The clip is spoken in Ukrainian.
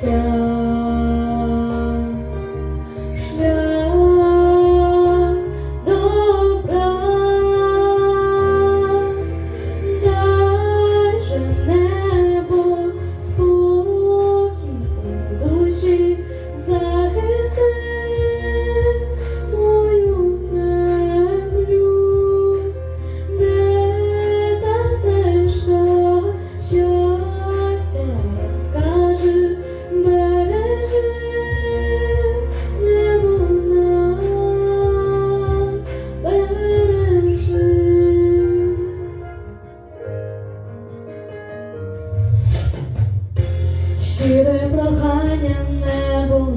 저 Щире прохання небо